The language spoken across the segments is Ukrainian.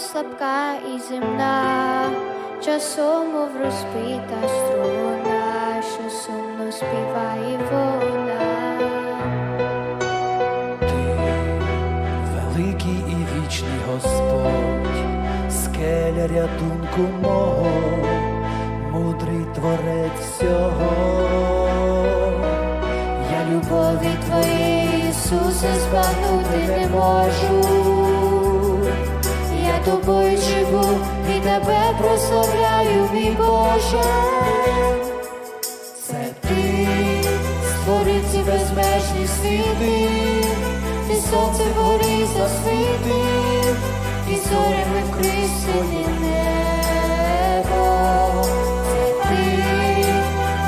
слабка і земна, часом мов розбита струна, що сумно співає вона. Ти великий і вічний Господь, скеля рятунку мого, мудрий творець всього. Я Любові Твоєї, Ісусе, збагнути не можу. Тобою живу і тебе прославляю, мій Боже. Це ти створив ці безмежні світи, Ти сонце вгорі засвітив, і зорями вкрислені небо. Це ти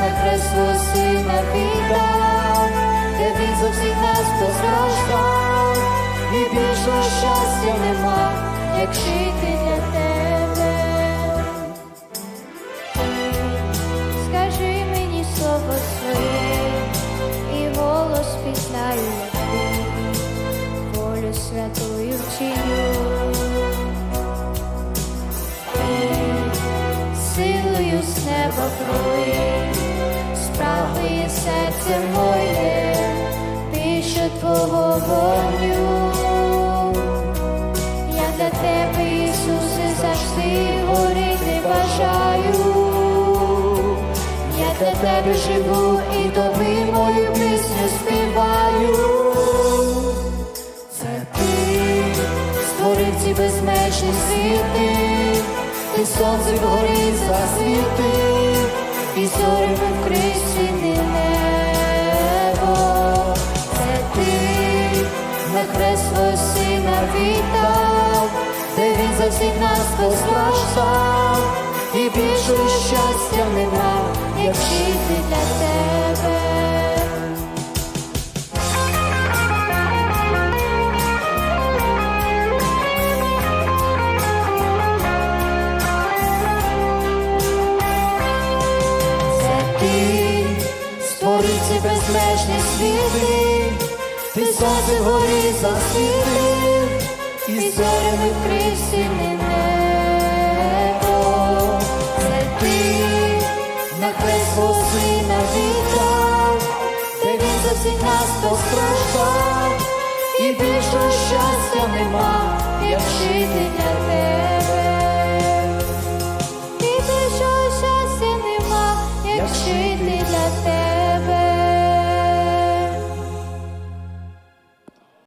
на свого сина віддав, де він за всіх нас постраждав, і більшого щастя нема, як жити для тебе. Скажи мені слово своє, і голос пізнаю, ти, волю святою вчиню. Силою з неба крує, справи серце моє, більше твого вогню. Для тебе живу і тобі мою пісню співаю. це ти Створив ці безмежні світи, ти сонце вгорі засвітив, і зорями вкрисені небо. Це ти на хрест сина віддав, де він за всіх нас постраждав, і більшого щастя нема, як для тебе. Це ти створив ці безмежні світи, ти сонце вгорі засвітив, і зорями вкрив всіх нас постраждав, і більшого щастя нема, як жити для тебе. І більшого щастя нема, як жити